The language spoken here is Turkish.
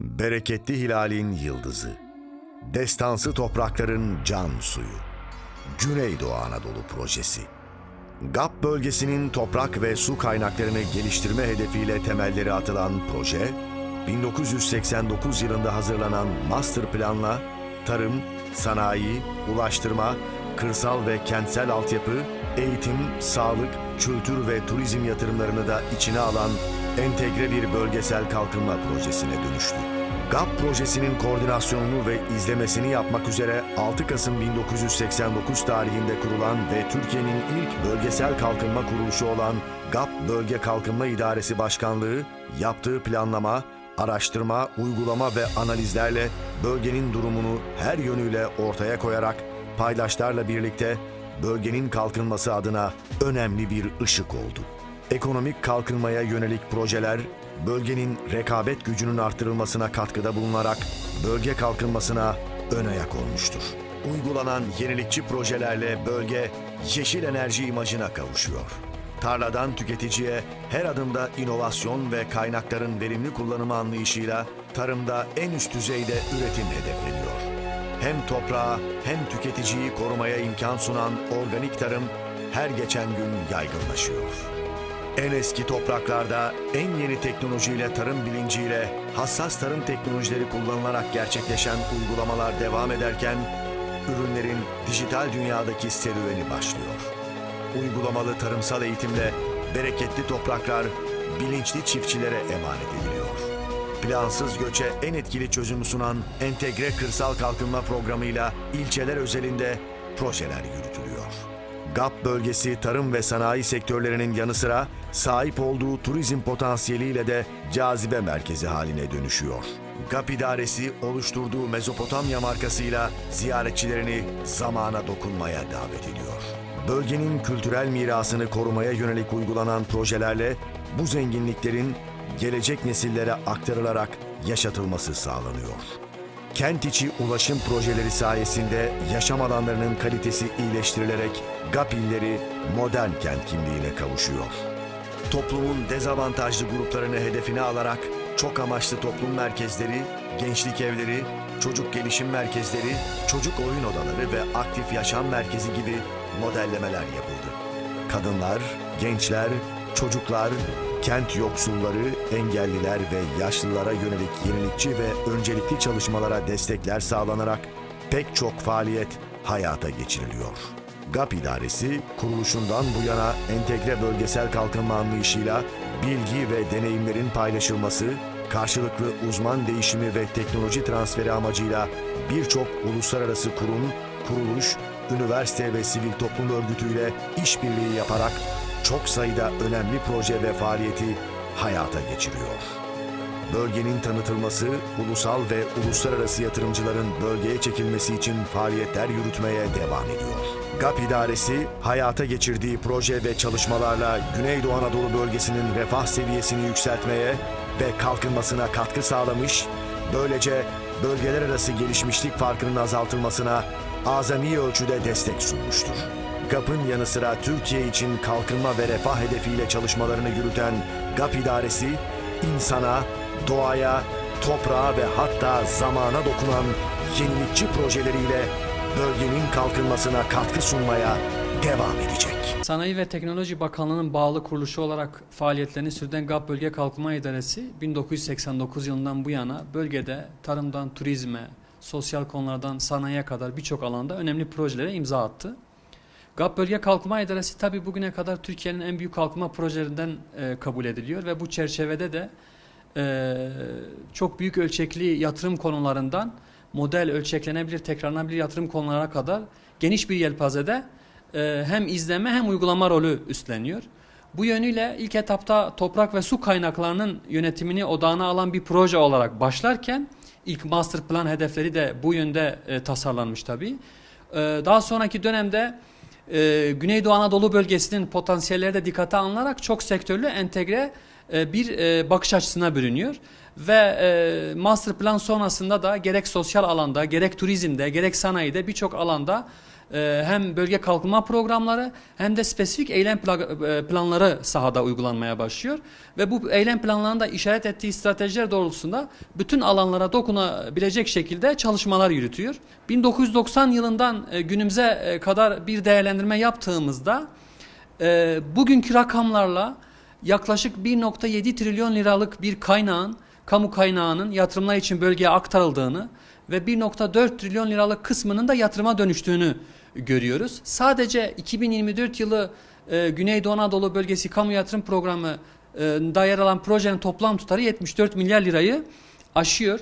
Bereketli hilalin yıldızı. Destansı toprakların can suyu. Güneydoğu Anadolu Projesi. GAP bölgesinin toprak ve su kaynaklarını geliştirme hedefiyle temelleri atılan proje, 1989 yılında hazırlanan master planla tarım, sanayi, ulaştırma, kırsal ve kentsel altyapı, eğitim, sağlık, kültür ve turizm yatırımlarını da içine alan entegre bir bölgesel kalkınma projesine dönüştü. GAP projesinin koordinasyonunu ve izlemesini yapmak üzere 6 Kasım 1989 tarihinde kurulan ve Türkiye'nin ilk bölgesel kalkınma kuruluşu olan GAP Bölge Kalkınma İdaresi Başkanlığı yaptığı planlama, araştırma, uygulama ve analizlerle bölgenin durumunu her yönüyle ortaya koyarak paydaşlarla birlikte bölgenin kalkınması adına önemli bir ışık oldu. Ekonomik kalkınmaya yönelik projeler bölgenin rekabet gücünün artırılmasına katkıda bulunarak bölge kalkınmasına ön ayak olmuştur. Uygulanan yenilikçi projelerle bölge yeşil enerji imajına kavuşuyor. Tarladan tüketiciye her adımda inovasyon ve kaynakların verimli kullanımı anlayışıyla tarımda en üst düzeyde üretim hedefleniyor. Hem toprağı hem tüketiciyi korumaya imkan sunan organik tarım her geçen gün yaygınlaşıyor. En eski topraklarda en yeni teknolojiyle tarım bilinciyle hassas tarım teknolojileri kullanılarak gerçekleşen uygulamalar devam ederken ürünlerin dijital dünyadaki serüveni başlıyor. Uygulamalı tarımsal eğitimle bereketli topraklar bilinçli çiftçilere emanet ediliyor. Plansız göçe en etkili çözüm sunan entegre kırsal kalkınma programıyla ilçeler özelinde projeler yürütülüyor. GAP bölgesi tarım ve sanayi sektörlerinin yanı sıra sahip olduğu turizm potansiyeliyle de cazibe merkezi haline dönüşüyor. GAP idaresi oluşturduğu Mezopotamya markasıyla ziyaretçilerini zamana dokunmaya davet ediyor. Bölgenin kültürel mirasını korumaya yönelik uygulanan projelerle bu zenginliklerin gelecek nesillere aktarılarak yaşatılması sağlanıyor. Kent içi ulaşım projeleri sayesinde yaşam alanlarının kalitesi iyileştirilerek GAP illeri modern kent kimliğine kavuşuyor. Toplumun dezavantajlı gruplarını hedefine alarak çok amaçlı toplum merkezleri, gençlik evleri, çocuk gelişim merkezleri, çocuk oyun odaları ve aktif yaşam merkezi gibi modellemeler yapıldı. Kadınlar, gençler, çocuklar, kent yoksulları, engelliler ve yaşlılara yönelik yenilikçi ve öncelikli çalışmalara destekler sağlanarak pek çok faaliyet hayata geçiriliyor. GAP İdaresi kuruluşundan bu yana entegre bölgesel kalkınma anlayışıyla bilgi ve deneyimlerin paylaşılması, karşılıklı uzman değişimi ve teknoloji transferi amacıyla birçok uluslararası kurum, kuruluş, üniversite ve sivil toplum örgütüyle işbirliği yaparak çok sayıda önemli proje ve faaliyeti hayata geçiriyor. Bölgenin tanıtılması, ulusal ve uluslararası yatırımcıların bölgeye çekilmesi için faaliyetler yürütmeye devam ediyor. GAP İdaresi, hayata geçirdiği proje ve çalışmalarla Güneydoğu Anadolu bölgesinin refah seviyesini yükseltmeye ve kalkınmasına katkı sağlamış, böylece bölgeler arası gelişmişlik farkının azaltılmasına azami ölçüde destek sunmuştur. GAP'ın yanı sıra Türkiye için kalkınma ve refah hedefiyle çalışmalarını yürüten GAP İdaresi, insana, doğaya, toprağa ve hatta zamana dokunan yenilikçi projeleriyle bölgenin kalkınmasına katkı sunmaya devam edecek. Sanayi ve Teknoloji Bakanlığı'nın bağlı kuruluşu olarak faaliyetlerini sürdüren GAP Bölge Kalkınma İdaresi 1989 yılından bu yana bölgede tarımdan turizme, sosyal konulardan sanayiye kadar birçok alanda önemli projelere imza attı. GAP Bölge Kalkınma İdaresi tabi bugüne kadar Türkiye'nin en büyük kalkınma projelerinden e, kabul ediliyor ve bu çerçevede de e, çok büyük ölçekli yatırım konularından model ölçeklenebilir, tekrarlanabilir yatırım konularına kadar geniş bir yelpazede e, hem izleme hem uygulama rolü üstleniyor. Bu yönüyle ilk etapta toprak ve su kaynaklarının yönetimini odağına alan bir proje olarak başlarken ilk master plan hedefleri de bu yönde e, tasarlanmış tabii. E, daha sonraki dönemde e, Güneydoğu Anadolu bölgesinin potansiyelleri de dikkate alınarak çok sektörlü entegre e, bir e, bakış açısına bürünüyor. Ve e, master plan sonrasında da gerek sosyal alanda, gerek turizmde, gerek sanayide birçok alanda e, hem bölge kalkınma programları hem de spesifik eylem e, planları sahada uygulanmaya başlıyor. Ve bu eylem planlarında işaret ettiği stratejiler doğrultusunda bütün alanlara dokunabilecek şekilde çalışmalar yürütüyor. 1990 yılından e, günümüze e, kadar bir değerlendirme yaptığımızda bugünkü rakamlarla yaklaşık 1.7 trilyon liralık bir kaynağın, kamu kaynağının yatırımlar için bölgeye aktarıldığını ve 1.4 trilyon liralık kısmının da yatırıma dönüştüğünü görüyoruz. Sadece 2024 yılı e, Güneydoğu Anadolu Bölgesi Kamu Yatırım Programı e, da yer alan projenin toplam tutarı 74 milyar lirayı aşıyor.